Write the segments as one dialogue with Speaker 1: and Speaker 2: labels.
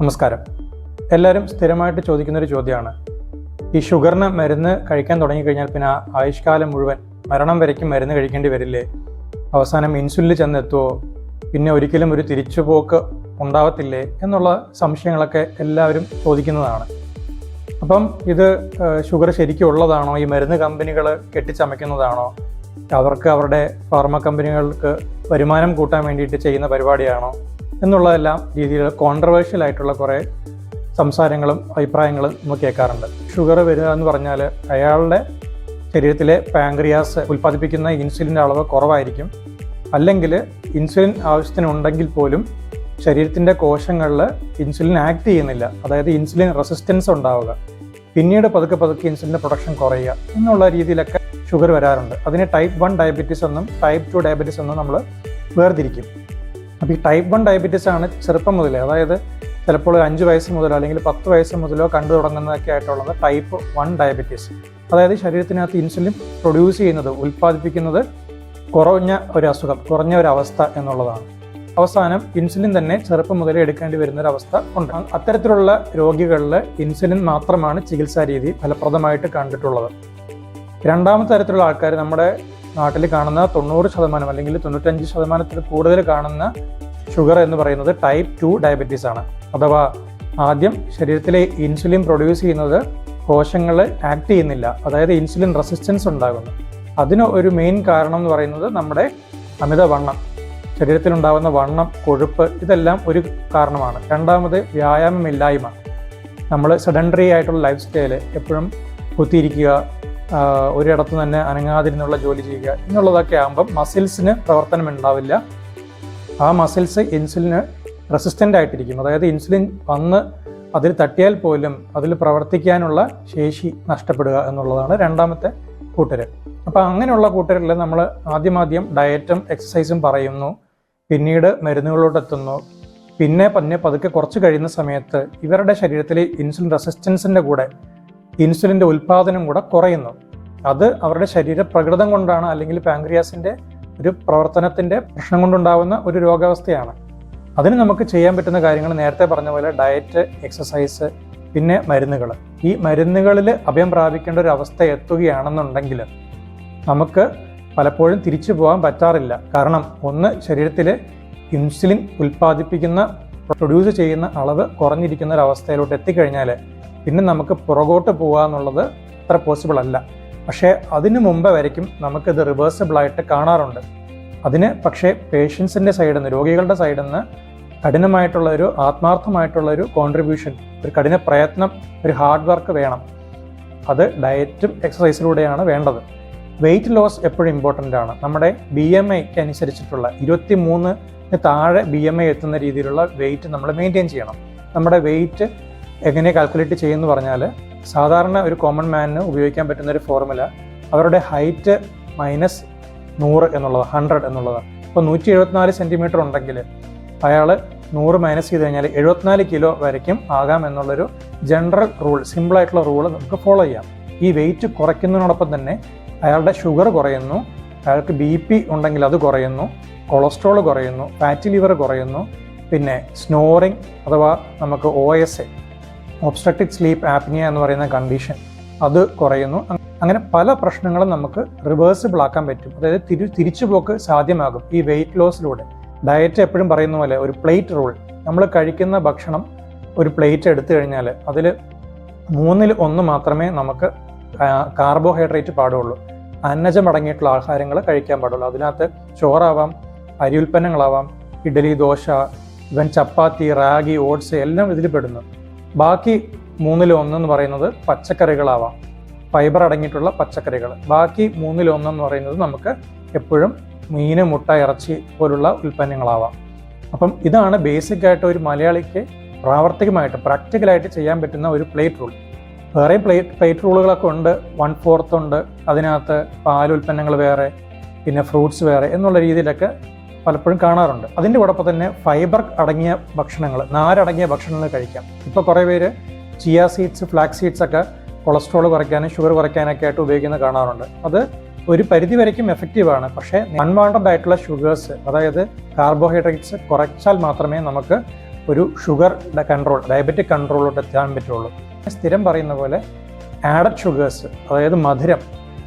Speaker 1: നമസ്കാരം. എല്ലാവരും സ്ഥിരമായിട്ട് ചോദിക്കുന്നൊരു ചോദ്യമാണ്. ഈ ഷുഗറിന് മരുന്ന് കഴിക്കാൻ തുടങ്ങിക്കഴിഞ്ഞാൽ പിന്നെ ആയുഷ്കാലം മുഴുവൻ മരണം വരയ്ക്കും മരുന്ന് കഴിക്കേണ്ടി വരില്ലേ? അവസാനം ഇൻസുലിൻ ചെന്നെത്തുമോ പിന്നെ ഒരിക്കലും ഒരു തിരിച്ചുപോക്ക് ഉണ്ടാവത്തില്ലേ? എന്നുള്ള സംശയങ്ങളൊക്കെ എല്ലാവരും ചോദിക്കുന്നതാണ്. അപ്പം ഇത് ഷുഗർ ശരിക്കും ഉള്ളതാണോ? ഈ മരുന്ന് കമ്പനികൾ കെട്ടിച്ചമയ്ക്കുന്നതാണോ? അവർക്ക് അവരുടെ ഫാർമ കമ്പനികൾക്ക് വരുമാനം കൂട്ടാൻ വേണ്ടിയിട്ട് ചെയ്യുന്ന പരിപാടിയാണോ? എന്നുള്ളതെല്ലാം രീതിയിൽ കോൺട്രവേഴ്ഷ്യൽ ആയിട്ടുള്ള കുറേ സംസാരങ്ങളും അഭിപ്രായങ്ങളും നമുക്ക് കേൾക്കാറുണ്ട്. ഷുഗർ വരിക എന്ന് പറഞ്ഞാൽ അയാളുടെ ശരീരത്തിലെ പാങ്ക്രിയാസ് ഉൽപ്പാദിപ്പിക്കുന്ന ഇൻസുലിന്റെ അളവ് കുറവായിരിക്കും. അല്ലെങ്കിൽ ഇൻസുലിൻ ആവശ്യത്തിനുണ്ടെങ്കിൽ പോലും ശരീരത്തിന്റെ കോശങ്ങളിൽ ഇൻസുലിൻ ആക്ട് ചെയ്യുന്നില്ല. അതായത് ഇൻസുലിൻ റെസിസ്റ്റൻസ് ഉണ്ടാവുക. പിന്നീട് പതുക്കെ പതുക്കെ ഇൻസുലിന്റെ പ്രൊഡക്ഷൻ കുറയുക എന്നുള്ള രീതിയിലൊക്കെ ഷുഗർ വരാറുണ്ട്. അതിന് ടൈപ്പ് വൺ ഡയബറ്റീസ് എന്നും ടൈപ്പ് ടു ഡയബറ്റീസ് എന്നും നമ്മൾ വേർതിരിക്കും. അപ്പോൾ ഈ ടൈപ്പ് വൺ ഡയബറ്റീസ് ആണ് ചെറുപ്പം മുതലേ അതായത് ചിലപ്പോൾ അഞ്ച് വയസ്സ് മുതലോ അല്ലെങ്കിൽ പത്ത് വയസ്സ് മുതലോ കണ്ടു തുടങ്ങുന്നതൊക്കെ ആയിട്ടുള്ളത് ടൈപ്പ് വൺ ഡയബറ്റീസ് അതായത് ശരീരത്തിനകത്ത് ഇൻസുലിൻ പ്രൊഡ്യൂസ് ചെയ്യുന്നത് ഉൽപ്പാദിപ്പിക്കുന്നത് കുറഞ്ഞ ഒരു അസുഖം കുറഞ്ഞ ഒരു അവസ്ഥ എന്നുള്ളതാണ്. അവസാനം ഇൻസുലിൻ തന്നെ ചെറുപ്പം മുതലേ എടുക്കേണ്ടി വരുന്ന ഒരു അവസ്ഥ ഉണ്ട്. അത്തരത്തിലുള്ള രോഗികളിൽ ഇൻസുലിൻ മാത്രമാണ് ചികിത്സാ രീതി ഫലപ്രദമായിട്ട് കണ്ടിട്ടുള്ളത്. രണ്ടാമത്തെ തരത്തിലുള്ള ആൾക്കാർ നമ്മുടെ നാട്ടിൽ കാണുന്ന തൊണ്ണൂറ് ശതമാനം അല്ലെങ്കിൽ തൊണ്ണൂറ്റഞ്ച് ശതമാനത്തിൽ കൂടുതൽ കാണുന്ന ഷുഗർ എന്ന് പറയുന്നത് ടൈപ്പ് ടു ഡയബറ്റീസ് ആണ്. അഥവാ ആദ്യം ശരീരത്തിലെ ഇൻസുലിൻ പ്രൊഡ്യൂസ് ചെയ്യുന്നത് കോശങ്ങൾ ആക്ട് ചെയ്യുന്നില്ല. അതായത് ഇൻസുലിൻ റെസിസ്റ്റൻസ് ഉണ്ടാകുന്നു. അതിന് ഒരു മെയിൻ കാരണം എന്ന് പറയുന്നത് നമ്മുടെ അമിതവണ്ണം. ശരീരത്തിലുണ്ടാകുന്ന വണ്ണം കൊഴുപ്പ് ഇതെല്ലാം ഒരു കാരണമാണ്. രണ്ടാമത് വ്യായാമമില്ലായ്മ. നമ്മൾ സെഡൻഡറി ആയിട്ടുള്ള ലൈഫ് സ്റ്റൈൽ എപ്പോഴും കുത്തിയിരിക്കുക ഒരിടത്ത് തന്നെ അനങ്ങാതിരുന്നുള്ള ജോലി ചെയ്യുക എന്നുള്ളതൊക്കെ ആകുമ്പം മസിൽസിന് പ്രവർത്തനം ഉണ്ടാവില്ല. ആ മസിൽസ് ഇൻസുലിന് റെസിസ്റ്റന്റ് ആയിട്ടിരിക്കും. അതായത് ഇൻസുലിൻ വന്ന് അതിൽ തട്ടിയാൽ പോലും അതിൽ പ്രവർത്തിക്കാനുള്ള ശേഷി നഷ്ടപ്പെടുക എന്നുള്ളതാണ് രണ്ടാമത്തെ കൂട്ടർ അപ്പോൾ അങ്ങനെയുള്ള കൂട്ടരിൽ നമ്മൾ ആദ്യമാദ്യം ഡയറ്റും എക്സസൈസും പറയുന്നു. പിന്നീട് മരുന്നുകളിലോട്ട് എത്തുന്നു പിന്നെ പിന്നെ പതുക്കെ കുറച്ച് കഴിയുന്ന സമയത്ത് ഇവരുടെ ശരീരത്തിൽ ഇൻസുലിൻ റെസിസ്റ്റൻസിന്റെ കൂടെ ഇൻസുലിന്റെ ഉൽപ്പാദനം കൂടെ കുറയുന്നു. അത് അവരുടെ ശരീര പ്രകൃതം കൊണ്ടാണ് അല്ലെങ്കിൽ പാങ്ക്രിയാസിന്റെ ഒരു പ്രവർത്തനത്തിന്റെ പ്രശ്നം കൊണ്ടുണ്ടാവുന്ന ഒരു രോഗാവസ്ഥയാണ്. അതിന് നമുക്ക് ചെയ്യാൻ പറ്റുന്ന കാര്യങ്ങൾ നേരത്തെ പറഞ്ഞ പോലെ ഡയറ്റ് എക്സസൈസ് പിന്നെ മരുന്നുകൾ. ഈ മരുന്നുകളിൽ അഭയം പ്രാപിക്കേണ്ട ഒരു അവസ്ഥ എത്തുകയാണെന്നുണ്ടെങ്കിൽ നമുക്ക് പലപ്പോഴും തിരിച്ചു പോകാൻ പറ്റാറില്ല. കാരണം ഒന്ന് ശരീരത്തിൽ ഇൻസുലിൻ ഉൽപ്പാദിപ്പിക്കുന്ന പ്രൊഡ്യൂസ് ചെയ്യുന്ന അളവ് കുറഞ്ഞിരിക്കുന്ന ഒരു അവസ്ഥയിലോട്ട് എത്തിക്കഴിഞ്ഞാൽ പിന്നെ നമുക്ക് പുറകോട്ട് പോകുക എന്നുള്ളത് അത്ര പോസിബിൾ അല്ല. പക്ഷേ അതിനു മുമ്പ് വരയ്ക്കും നമുക്കിത് റിവേഴ്സിബിളായിട്ട് കാണാറുണ്ട്. അതിന് പക്ഷേ പേഷ്യൻസിന്റെ സൈഡിൽ നിന്ന് രോഗികളുടെ സൈഡിൽ നിന്ന് കഠിനമായിട്ടുള്ള ഒരു ആത്മാർത്ഥമായിട്ടുള്ള ഒരു കോൺട്രിബ്യൂഷൻ ഒരു കഠിന പ്രയത്നം ഒരു ഹാർഡ് വർക്ക് വേണം. അത് ഡയറ്റും എക്സസൈസിലൂടെയാണ് വേണ്ടത്. വെയിറ്റ് ലോസ് എപ്പോഴും ഇമ്പോർട്ടന്റ് ആണ്. നമ്മുടെ ബി എം ഐക്ക് അനുസരിച്ചിട്ടുള്ള ഇരുപത്തി മൂന്നിന് താഴെ ബി എം ഐ എത്തുന്ന രീതിയിലുള്ള വെയിറ്റ് നമ്മൾ മെയിന്റെയിൻ ചെയ്യണം. നമ്മുടെ വെയിറ്റ് എങ്ങനെ കാൽക്കുലേറ്റ് ചെയ്യുമെന്ന് പറഞ്ഞാൽ സാധാരണ ഒരു കോമൺ മാനിന് ഉപയോഗിക്കാൻ പറ്റുന്ന ഒരു ഫോർമുല അവരുടെ ഹൈറ്റ് മൈനസ് നൂറ് എന്നുള്ളത് ഹൺഡ്രഡ് എന്നുള്ളത്. അപ്പോൾ നൂറ്റി എഴുപത്തിനാല് സെന്റിമീറ്റർ ഉണ്ടെങ്കിൽ അയാൾ നൂറ് മൈനസ് ചെയ്ത് കഴിഞ്ഞാൽ എഴുപത്തിനാല് കിലോ വരയ്ക്കും ആകാം എന്നുള്ളൊരു ജനറൽ റൂൾ സിമ്പിളായിട്ടുള്ള റൂൾ നമുക്ക് ഫോളോ ചെയ്യാം. ഈ വെയിറ്റ് കുറയ്ക്കുന്നതിനോടൊപ്പം തന്നെ അയാളുടെ ഷുഗർ കുറയുന്നു അയാൾക്ക് ബി പി ഉണ്ടെങ്കിൽ അത് കുറയുന്നു കൊളസ്ട്രോൾ കുറയുന്നു ഫാറ്റി ലിവർ കുറയുന്നു പിന്നെ സ്നോറിങ് അഥവാ നമുക്ക് O S A obstructive sleep apnoea എന്ന് പറയുന്ന കണ്ടീഷൻ അത് കുറയുന്നു. അങ്ങനെ പല പ്രശ്നങ്ങളും നമുക്ക് റിവേഴ്സിബിൾ ആക്കാൻ പറ്റും. അതായത് തിരി തിരിച്ചുപോക്ക് സാധ്യമാകും ഈ വെയിറ്റ് ലോസിലൂടെ ഡയറ്റ് എപ്പോഴും പറയുന്ന പോലെ ഒരു പ്ലേറ്റ് റൂൾ നമ്മൾ കഴിക്കുന്ന ഭക്ഷണം ഒരു പ്ലേറ്റ് എടുത്തു കഴിഞ്ഞാൽ അതിൽ മൂന്നിൽ ഒന്ന് മാത്രമേ നമുക്ക് കാർബോഹൈഡ്രേറ്റ് പാടുള്ളൂ. അന്നജം അടങ്ങിയിട്ടുള്ള ആഹാരങ്ങൾ കഴിക്കാൻ പാടുള്ളൂ. അതിനകത്ത് ചോറാവാം അരി ഉൽപ്പന്നങ്ങളാവാം ഇഡലി ദോശ ഇവൻ ചപ്പാത്തി റാഗി ഓട്സ് എല്ലാം ഇതിൽ പെടുന്നു. ബാക്കി മൂന്നിൽ ഒന്നെന്ന് പറയുന്നത് പച്ചക്കറികളാവാം. ഫൈബർ അടങ്ങിയിട്ടുള്ള പച്ചക്കറികൾ. ബാക്കി മൂന്നിൽ ഒന്നെന്ന് പറയുന്നത് നമുക്ക് എപ്പോഴും മീന് മുട്ട ഇറച്ചി പോലുള്ള ഉൽപ്പന്നങ്ങളാവാം. അപ്പം ഇതാണ് ബേസിക് ആയിട്ട് ഒരു മലയാളിക്ക് പ്രാവർത്തികമായിട്ട് പ്രാക്ടിക്കലായിട്ട് ചെയ്യാൻ പറ്റുന്ന ഒരു പ്ലേറ്റ് റൂൾ വേറെ പ്ലേറ്റ് പ്ലേറ്റ് റൂളുകളൊക്കെ ഉണ്ട്. വൺ ഫോർത്ത് ഉണ്ട്. അതിനകത്ത് പാലുൽപ്പന്നങ്ങൾ വേറെ പിന്നെ ഫ്രൂട്ട്സ് വേറെ എന്നുള്ള രീതിയിലൊക്കെ പലപ്പോഴും കാണാറുണ്ട്. അതിന്റെ കൂടൊപ്പം തന്നെ ഫൈബർ അടങ്ങിയ ഭക്ഷണങ്ങൾ നാരടങ്ങിയ ഭക്ഷണങ്ങൾ കഴിക്കാം. ഇപ്പോൾ കുറേ പേര് ചിയ സീഡ്സ് ഫ്ലാക്സ് സീഡ്സ് ഒക്കെ കൊളസ്ട്രോൾ കുറയ്ക്കാനും ഷുഗർ കുറയ്ക്കാനൊക്കെ ആയിട്ട് ഉപയോഗിക്കുന്നത് കാണാറുണ്ട്. അത് ഒരു പരിധി വരയ്ക്കും എഫക്റ്റീവാണ് പക്ഷേ അൺവാണ്ടഡ് ആയിട്ടുള്ള ഷുഗേഴ്സ് അതായത് കാർബോഹൈഡ്രേറ്റ്സ് കുറച്ചാൽ മാത്രമേ നമുക്ക് ഒരു ഷുഗർ കൺട്രോൾ ഡയബറ്റിക് കൺട്രോളിലോട്ട് എത്താൻ പറ്റുള്ളൂ. സ്ഥിരം പറയുന്ന പോലെ ആഡഡ് ഷുഗേഴ്സ് അതായത് മധുരം.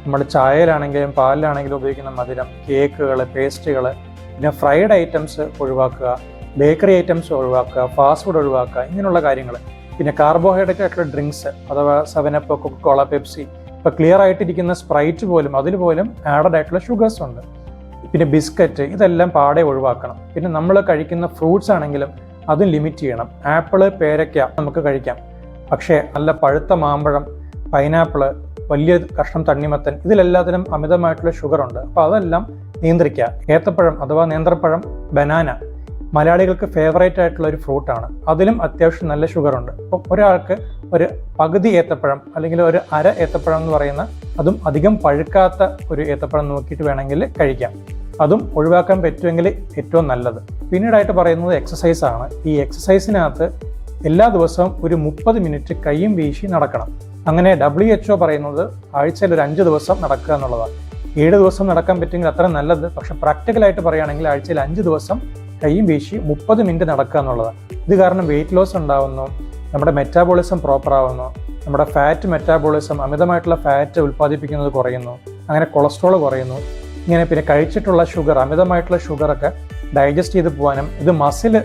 Speaker 1: നമ്മൾ ചായയിലാണെങ്കിലും പാലിലാണെങ്കിലും ഉപയോഗിക്കുന്ന മധുരം കേക്കുകൾ പേസ്റ്റുകൾ പിന്നെ ഫ്രൈഡ് ഐറ്റംസ് ഒഴിവാക്കുക ബേക്കറി ഐറ്റംസ് ഒഴിവാക്കുക ഫാസ്റ്റ് ഫുഡ് ഒഴിവാക്കുക ഇങ്ങനെയുള്ള കാര്യങ്ങൾ. പിന്നെ കാർബോഹൈഡ്രേറ്റ് ആയിട്ടുള്ള ഡ്രിങ്ക്സ് അഥവാ Seven Up Coca Cola Pepsi ഇപ്പോൾ ക്ലിയർ ആയിട്ടിരിക്കുന്ന സ്പ്രൈറ്റ് പോലും അതിൽ പോലും ആഡഡ് ആയിട്ടുള്ള ഷുഗേഴ്സ് ഉണ്ട്. പിന്നെ ബിസ്ക്കറ്റ് ഇതെല്ലാം പാടെ ഒഴിവാക്കണം. പിന്നെ നമ്മൾ കഴിക്കുന്ന ഫ്രൂട്ട്സ് ആണെങ്കിലും അതും ലിമിറ്റ് ചെയ്യണം. ആപ്പിൾ പേരയ്ക്ക നമുക്ക് കഴിക്കാം. പക്ഷേ നല്ല പഴുത്ത മാമ്പഴം പൈനാപ്പിൾ വലിയ കഷ്ണം തണ്ണിമത്തൻ ഇതിലെല്ലാത്തിനും അമിതമായിട്ടുള്ള ഷുഗർ ഉണ്ട്. അപ്പോൾ അതെല്ലാം നിയന്ത്രിക്കുക. ഏത്തപ്പഴം അഥവാ നേന്ത്രപ്പഴം ബനാന മലയാളികൾക്ക് ഫേവറേറ്റ് ആയിട്ടുള്ള ഒരു ഫ്രൂട്ടാണ് അതിലും അത്യാവശ്യം നല്ല ഷുഗർ ഉണ്ട്. അപ്പം ഒരാൾക്ക് ഒരു പകുതി ഏത്തപ്പഴം അല്ലെങ്കിൽ ഒരു അര ഏത്തപ്പഴം എന്ന് പറയുന്ന അതും അധികം പഴുക്കാത്ത ഒരു ഏത്തപ്പഴം നോക്കിയിട്ട് വേണമെങ്കിൽ കഴിക്കാം. അതും ഒഴിവാക്കാൻ പറ്റുമെങ്കിൽ ഏറ്റവും നല്ലത്. പിന്നീടായിട്ട് പറയുന്നത് എക്സസൈസ് ആണ്. ഈ എക്സസൈസിനകത്ത് എല്ലാ ദിവസവും ഒരു മുപ്പത് മിനിറ്റ് കൈയും വീശി നടക്കണം. അങ്ങനെ ഡബ്ല്യു പറയുന്നത് ആഴ്ചയിൽ ഒരു അഞ്ച് ദിവസം നടക്കുക എന്നുള്ളതാണ്. ഏഴ് ദിവസം നടക്കാൻ പറ്റുമെങ്കിൽ അത്ര നല്ലത്. പക്ഷെ പ്രാക്ടിക്കലായിട്ട് പറയുകയാണെങ്കിൽ ആഴ്ചയിൽ അഞ്ച് ദിവസം കൈയും വീശി മുപ്പത് മിനിറ്റ് നടക്കുക എന്നുള്ളതാണ്. ഇത് കാരണം വെയിറ്റ് ലോസ് ഉണ്ടാവുന്നു നമ്മുടെ മെറ്റാബോളിസം പ്രോപ്പർ ആവുന്നു നമ്മുടെ ഫാറ്റ് മെറ്റാബോളിസം അമിതമായിട്ടുള്ള ഫാറ്റ് ഉൽപ്പാദിപ്പിക്കുന്നത് കുറയുന്നു അങ്ങനെ കൊളസ്ട്രോൾ കുറയുന്നു. ഇങ്ങനെ പിന്നെ കഴിച്ചിട്ടുള്ള ഷുഗർ അമിതമായിട്ടുള്ള ഷുഗറൊക്കെ ഡൈജസ്റ്റ് ചെയ്ത് പോകാനും ഇത് മസിൽ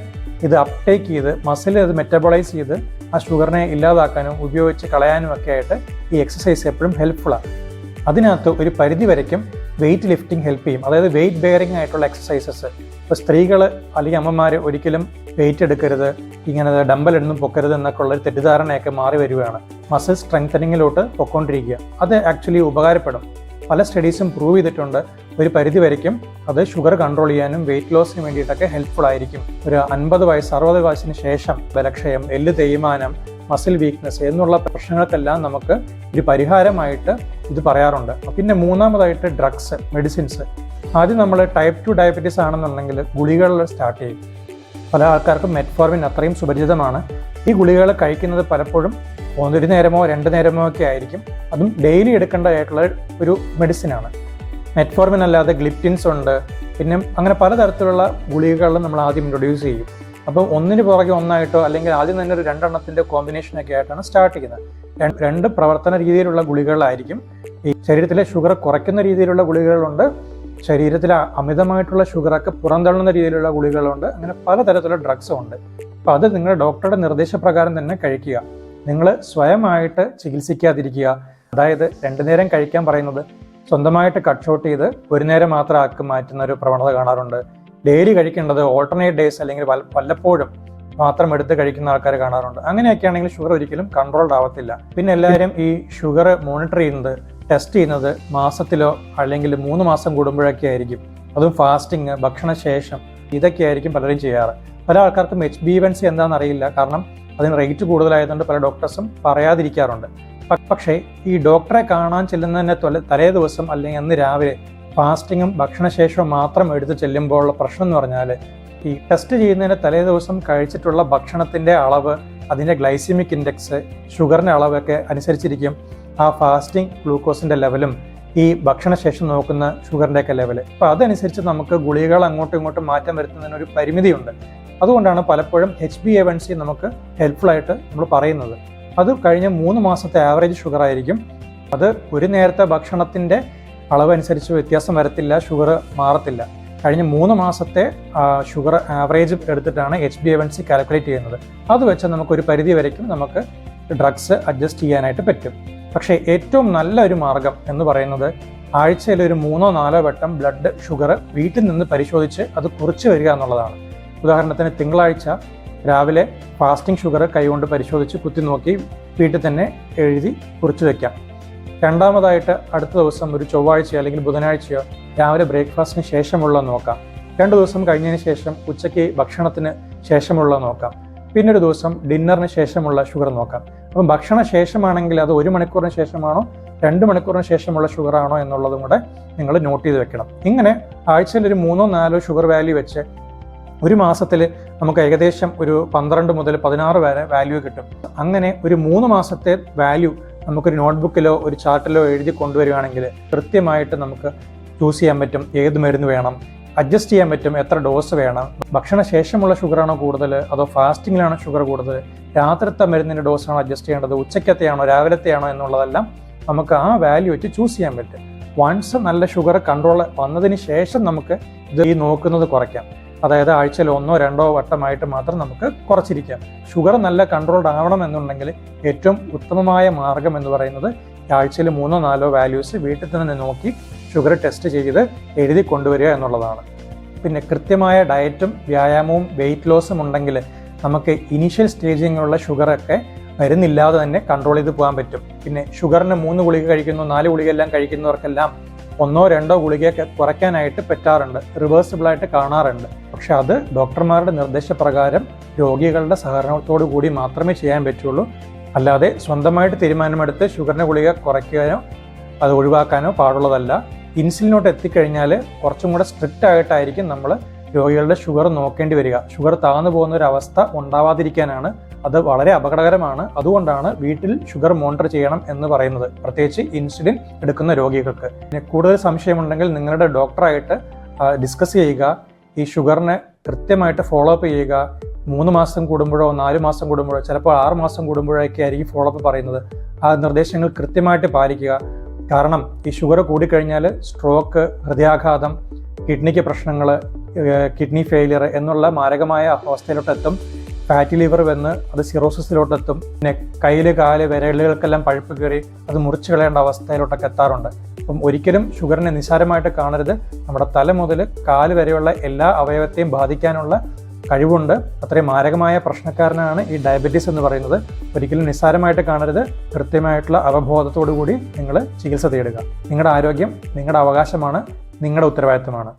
Speaker 1: ഇത് അപ്ടേക്ക് ചെയ്ത് മസിൽ ഇത് മെറ്റബോളൈസ് ചെയ്ത് ആ ഷുഗറിനെ ഇല്ലാതാക്കാനും ഉപയോഗിച്ച് കളയാനും ഒക്കെ ആയിട്ട് ഈ എക്സസൈസ് എപ്പോഴും ഹെൽപ്ഫുള്ളാണ് അതിനകത്ത് ഒരു പരിധി വരയ്ക്കും വെയിറ്റ് ലിഫ്റ്റിംഗ് ഹെൽപ്പ് ചെയ്യും. അതായത് വെയിറ്റ് ബെയറിംഗ് ആയിട്ടുള്ള എക്സസൈസസ് ഇപ്പോൾ സ്ത്രീകൾ അല്ലെങ്കിൽ അമ്മമാർ ഒരിക്കലും വെയിറ്റ് എടുക്കരുത് ഇങ്ങനെ ഡമ്പൽ ഇടുന്നു പൊക്കരുത് എന്നൊക്കെ ഉള്ള ഒരു തെറ്റിദ്ധാരണയൊക്കെ മാറി വരികയാണ്. മസിൽ സ്ട്രെങ്തനിങ്ങിലോട്ട് പൊക്കോണ്ടിരിക്കുക. അത് ആക്ച്വലി ഉപകാരപ്പെടും. പല സ്റ്റഡീസും പ്രൂവ് ചെയ്തിട്ടുണ്ട്. ഒരു പരിധി വരയ്ക്കും. അത് ഷുഗർ കൺട്രോൾ ചെയ്യാനും വെയിറ്റ് ലോസിന് വേണ്ടിയിട്ടൊക്കെ ഹെൽപ്ഫുൾ ആയിരിക്കും. ഒരു അൻപത് വയസ്സ് അറുപത് വയസ്സിന് ശേഷം ബലക്ഷയം എല്ല് തേയ്മാനം മസിൽ വീക്ക്നെസ് എന്നുള്ള പ്രശ്നങ്ങൾക്കെല്ലാം നമുക്ക് ഒരു പരിഹാരമായിട്ട് ഇത് പറയാറുണ്ട്. പിന്നെ മൂന്നാമതായിട്ട് ഡ്രഗ്സ് മെഡിസിൻസ് ആദ്യം നമ്മൾ ടൈപ്പ് ടു ഡയബറ്റീസ് ആണെന്നുണ്ടെങ്കിൽ ഗുളികൾ സ്റ്റാർട്ട് ചെയ്യും. പല ആൾക്കാർക്കും മെറ്റ്ഫോർമിൻ അത്രയും സുപരിചിതമാണ്. ഈ ഗുളികകൾ കഴിക്കുന്നത് പലപ്പോഴും ഒരു നേരമോ രണ്ട് നേരമോ ഒക്കെ ആയിരിക്കും. അതും ഡെയിലി എടുക്കേണ്ടതായിട്ടുള്ള ഒരു മെഡിസിനാണ് മെറ്റ്ഫോർമിൻ അല്ലാതെ ഗ്ലിപ്റ്റിൻസ് ഉണ്ട്. പിന്നെ അങ്ങനെ പലതരത്തിലുള്ള ഗുളികകളും നമ്മൾ ആദ്യം ഇൻട്രൊഡ്യൂസ് ചെയ്യും. അപ്പോൾ ഒന്നിന് പുറകെ ഒന്നായിട്ടോ അല്ലെങ്കിൽ ആദ്യം തന്നെ ഒരു രണ്ടെണ്ണത്തിന്റെ കോമ്പിനേഷനൊക്കെ ആയിട്ടാണ് സ്റ്റാർട്ട് ചെയ്യുന്നത്. രണ്ട് പ്രവർത്തന രീതിയിലുള്ള ഗുളികകളായിരിക്കും. ഈ ശരീരത്തിലെ ഷുഗർ കുറയ്ക്കുന്ന രീതിയിലുള്ള ഗുളികകളുണ്ട്. ശരീരത്തിലെ അമിതമായിട്ടുള്ള ഷുഗറൊക്കെ പുറന്തള്ളുന്ന രീതിയിലുള്ള ഗുളികകളുണ്ട്. അങ്ങനെ പലതരത്തിലുള്ള ഡ്രഗ്സും ഉണ്ട്. അപ്പോൾ അത് നിങ്ങളുടെ ഡോക്ടറുടെ നിർദ്ദേശപ്രകാരം തന്നെ കഴിക്കുക. നിങ്ങൾ സ്വയമായിട്ട് ചികിത്സിക്കാതിരിക്കുക. അതായത് രണ്ടു നേരം കഴിക്കാൻ പറയുന്നത് സ്വന്തമായിട്ട് കട്ട് ഷോട്ട് ചെയ്ത് ഒരു നേരം മാത്രം ആക്കി മാറ്റുന്ന ഒരു പ്രവണത കാണാറുണ്ട്. ഡെയിലി കഴിക്കേണ്ടത് ഓൾട്ടർനേറ്റ് ഡേയ്സ് അല്ലെങ്കിൽ വല്ലപ്പോഴും മാത്രം എടുത്ത് കഴിക്കുന്ന ആൾക്കാർ കാണാറുണ്ട്. അങ്ങനെയൊക്കെ ആണെങ്കിൽ ഷുഗർ ഒരിക്കലും കൺട്രോൾഡ് ആവത്തില്ല. പിന്നെ എല്ലാവരും ഈ ഷുഗർ മോണിറ്റർ ചെയ്യുന്നത് ടെസ്റ്റ് ചെയ്യുന്നത് മാസത്തിലോ അല്ലെങ്കിൽ മൂന്ന് മാസം കൂടുമ്പോഴൊക്കെ ആയിരിക്കും. അതും ഫാസ്റ്റിംഗ് ഭക്ഷണശേഷം ഇതൊക്കെ ആയിരിക്കും പലരും ചെയ്യാറ്. പല ആൾക്കാർക്കും എച്ച് ബി വൺ എന്താണെന്ന് അറിയില്ല കാരണം അതിന് റേറ്റ് കൂടുതലായതുകൊണ്ട് പല ഡോക്ടേഴ്സും പറയാതിരിക്കാറുണ്ട്. പക്ഷേ ഈ ഡോക്ടറെ കാണാൻ ചെല്ലുന്നതിന്റെ തലേ ദിവസം അല്ലെങ്കിൽ അന്ന് രാവിലെ ഫാസ്റ്റിങ്ങും ഭക്ഷണശേഷവും മാത്രം എടുത്ത് ചെല്ലുമ്പോഴുള്ള പ്രശ്നം എന്ന് പറഞ്ഞാൽ ഈ ടെസ്റ്റ് ചെയ്യുന്നതിന് തലേ ദിവസം കഴിച്ചിട്ടുള്ള ഭക്ഷണത്തിന്റെ അളവ് അതിന്റെ ഗ്ലൈസിമിക് ഇൻഡെക്സ് ഷുഗറിന്റെ അളവൊക്കെ അനുസരിച്ചിരിക്കും ആ ഫാസ്റ്റിംഗ് ഗ്ലൂക്കോസിന്റെ ലെവലും ഈ ഭക്ഷണശേഷം നോക്കുന്ന ഷുഗറിന്റെയൊക്കെ ലെവൽ അപ്പോൾ അതനുസരിച്ച് നമുക്ക് ഗുളികകൾ അങ്ങോട്ടും ഇങ്ങോട്ടും മാറ്റം വരുത്തുന്നതിന് ഒരു പരിമിതിയുണ്ട്. അതുകൊണ്ടാണ് പലപ്പോഴും H B A one C നമുക്ക് ഹെൽപ്ഫുള്ളായിട്ട് നമ്മൾ പറയുന്നത്. അത് കഴിഞ്ഞ മൂന്ന് മാസത്തെ ആവറേജ് ഷുഗർ ആയിരിക്കും. അത് ഒരു നേരത്തെ ഭക്ഷണത്തിന്റെ അളവനുസരിച്ച് വ്യത്യാസം വരത്തില്ല ഷുഗർ മാറത്തില്ല. കഴിഞ്ഞ മൂന്ന് മാസത്തെ ഷുഗർ ആവറേജ് എടുത്തിട്ടാണ് H B A one C calculate ചെയ്യുന്നത്. അത് വെച്ച് നമുക്ക് ഒരു പരിധി വരയ്ക്കും നമുക്ക് ഡ്രഗ്സ് അഡ്ജസ്റ്റ് ചെയ്യാനായിട്ട് പറ്റും. പക്ഷേ ഏറ്റവും നല്ല ഒരു മാർഗം എന്ന് പറയുന്നത് ആഴ്ചയിൽ ഒരു മൂന്നോ നാലോ വട്ടം ബ്ലഡ് ഷുഗർ വീട്ടിൽ നിന്ന് പരിശോധിച്ച് അത് കുറച്ച് വരിക എന്നുള്ളതാണ്. ഉദാഹരണത്തിന് തിങ്കളാഴ്ച രാവിലെ ഫാസ്റ്റിംഗ് ഷുഗർ കൈകൊണ്ട് പരിശോധിച്ച് കുത്തി നോക്കി വീട്ടിൽ തന്നെ എഴുതി കുറിച്ച് വയ്ക്കാം രണ്ടാമതായിട്ട് അടുത്ത ദിവസം ഒരു ചൊവ്വാഴ്ച അല്ലെങ്കിൽ ബുധനാഴ്ചയോ രാവിലെ ബ്രേക്ക്ഫാസ്റ്റിന് ശേഷമുള്ള നോക്കാം. രണ്ട് ദിവസം കഴിഞ്ഞതിന് ശേഷം ഉച്ചയ്ക്ക് ഭക്ഷണത്തിന് ശേഷമുള്ള നോക്കാം. പിന്നെ ഒരു ദിവസം ഡിന്നറിന് ശേഷമുള്ള ഷുഗർ നോക്കാം. അപ്പം ഭക്ഷണ ശേഷമാണെങ്കിൽ അത് ഒരു മണിക്കൂറിന് ശേഷമാണോ രണ്ട് മണിക്കൂറിന് ശേഷമുള്ള ഷുഗറാണോ എന്നുള്ളതും കൂടെ നിങ്ങൾ നോട്ട് ചെയ്ത് വെക്കണം. ഇങ്ങനെ ആഴ്ചയിൽ ഒരു മൂന്നോ നാലോ ഷുഗർ വാല്യൂ വെച്ച് ഒരു മാസത്തിൽ നമുക്ക് ഏകദേശം ഒരു പന്ത്രണ്ട് മുതൽ പതിനാറ് വരെ വാല്യൂ കിട്ടും. അങ്ങനെ ഒരു മൂന്ന് മാസത്തെ വാല്യൂ നമുക്കൊരു നോട്ട്ബുക്കിലോ ഒരു ചാർട്ടിലോ എഴുതി കൊണ്ടുവരികയാണെങ്കിൽ കൃത്യമായിട്ട് നമുക്ക് ചൂസ് ചെയ്യാൻ പറ്റും ഏത് മരുന്ന് വേണം അഡ്ജസ്റ്റ് ചെയ്യാൻ പറ്റും എത്ര ഡോസ് വേണം ഭക്ഷണ ശേഷമുള്ള ഷുഗറാണോ കൂടുതൽ അതോ ഫാസ്റ്റിങ്ങിലാണോ ഷുഗർ കൂടുതൽ രാത്രിത്തെ മരുന്നിന്റെ ഡോസാണോ അഡ്ജസ്റ്റ് ചെയ്യേണ്ടത് ഉച്ചക്കത്തെയാണോ രാവിലത്തെയാണോ എന്നുള്ളതെല്ലാം നമുക്ക് ആ വാല്യൂ വെച്ച് ചൂസ് ചെയ്യാൻ പറ്റും. വൺസ് നല്ല ഷുഗർ കൺട്രോൾ വന്നതിന് ശേഷം നമുക്ക് ഇത് ഈ നോക്കുന്നത് കുറയ്ക്കാം. അതായത് ആഴ്ചയിൽ ഒന്നോ രണ്ടോ വട്ടമായിട്ട് മാത്രം നമുക്ക് കുറച്ചിരിക്കാം. ഷുഗർ നല്ല കൺട്രോൾഡ് ആവണം എന്നുണ്ടെങ്കിൽ ഏറ്റവും ഉത്തമമായ മാർഗം എന്ന് പറയുന്നത് ആഴ്ചയിൽ മൂന്നോ നാലോ വാല്യൂസ് വീട്ടിൽ തന്നെ നോക്കി ഷുഗർ ടെസ്റ്റ് ചെയ്ത് എഴുതി കൊണ്ടുവരിക എന്നുള്ളതാണ്. പിന്നെ കൃത്യമായ ഡയറ്റും വ്യായാമവും വെയിറ്റ് ലോസും ഉണ്ടെങ്കിൽ നമുക്ക് ഇനീഷ്യൽ സ്റ്റേജിങ്ങിലുള്ള ഷുഗറൊക്കെ മരുന്നില്ലാതെ തന്നെ കൺട്രോൾ ചെയ്ത് പോകാൻ പറ്റും. പിന്നെ ഷുഗറിന് മൂന്ന് ഗുളിക കഴിക്കുന്നു നാല് ഗുളിക എല്ലാം കഴിക്കുന്നവർക്കെല്ലാം ഒന്നോ രണ്ടോ ഗുളികയൊക്കെ കുറയ്ക്കാനായിട്ട് പറ്റാറുണ്ട് റിവേഴ്സിബിളായിട്ട് കാണാറുണ്ട്. പക്ഷെ അത് ഡോക്ടർമാരുടെ നിർദ്ദേശപ്രകാരം രോഗികളുടെ സഹകരണത്തോടു കൂടി മാത്രമേ ചെയ്യാൻ പറ്റുള്ളൂ. അല്ലാതെ സ്വന്തമായിട്ട് തീരുമാനമെടുത്ത് ഷുഗറിന്റെ ഗുളിക കുറയ്ക്കാനോ അത് ഒഴിവാക്കാനോ പാടുള്ളതല്ല. ഇൻസുലിനോട്ട് എത്തിക്കഴിഞ്ഞാൽ കുറച്ചും കൂടെ സ്ട്രിക്റ്റ് ആയിട്ടായിരിക്കും നമ്മൾ രോഗികളുടെ ഷുഗർ നോക്കേണ്ടി വരിക. ഷുഗർ താഴ്ന്നു പോകുന്ന ഒരു അവസ്ഥ ഉണ്ടാവാതിരിക്കാനാണ് അത് വളരെ അപകടകരമാണ്. അതുകൊണ്ടാണ് വീട്ടിൽ ഷുഗർ മോണിറ്റർ ചെയ്യണം എന്ന് പറയുന്നത്. പ്രത്യേകിച്ച് ഇൻസുലിൻ എടുക്കുന്ന രോഗികൾക്ക്. പിന്നെ കൂടുതൽ സംശയമുണ്ടെങ്കിൽ നിങ്ങളുടെ ഡോക്ടറായിട്ട് ഡിസ്കസ് ചെയ്യുക. ഈ ഷുഗറിനെ കൃത്യമായിട്ട് ഫോളോ അപ്പ് ചെയ്യുക. മൂന്ന് മാസം കൂടുമ്പോഴോ നാല് മാസം കൂടുമ്പോഴോ ചിലപ്പോൾ ആറ് മാസം കൂടുമ്പോഴൊക്കെ ആയിരിക്കും ഫോളോ അപ്പ് പറയുന്നത്. ആ നിർദ്ദേശങ്ങൾ കൃത്യമായിട്ട് പാലിക്കുക. കാരണം ഈ ഷുഗർ കൂടിക്കഴിഞ്ഞാൽ സ്ട്രോക്ക് ഹൃദയാഘാതം കിഡ്നിക്ക് പ്രശ്നങ്ങൾ കിഡ്നി ഫെയിലിയർ എന്നുള്ള മാരകമായ അവസ്ഥയിലോട്ടെത്തും. ഫാറ്റി ലിവർ വന്ന് അത് സിറോസിസിലോട്ടെത്തും പിന്നെ കയ്യിൽ കാൽ വിരലുകൾക്കെല്ലാം പഴുപ്പ് കയറി അത് മുറിച്ച് കളയേണ്ട അവസ്ഥയിലോട്ടൊക്കെ എത്താറുണ്ട്. അപ്പം ഒരിക്കലും ഷുഗറിനെ നിസ്സാരമായിട്ട് കാണരുത്. നമ്മുടെ തല മുതൽ കാൽ വരെയുള്ള എല്ലാ അവയവത്തെയും ബാധിക്കാനുള്ള കഴിവുണ്ട്. അത്രയും മാരകമായ പ്രശ്നക്കാരനാണ് ഈ ഡയബറ്റീസ് എന്ന് പറയുന്നത്. ഒരിക്കലും നിസ്സാരമായിട്ട് കാണരുത്. കൃത്യമായിട്ടുള്ള അവബോധത്തോടു കൂടി നിങ്ങൾ ചികിത്സ തേടുക. നിങ്ങളുടെ ആരോഗ്യം നിങ്ങളുടെ അവകാശമാണ്. നിങ്ങളുടെ ഉത്തരവാദിത്തമാണ്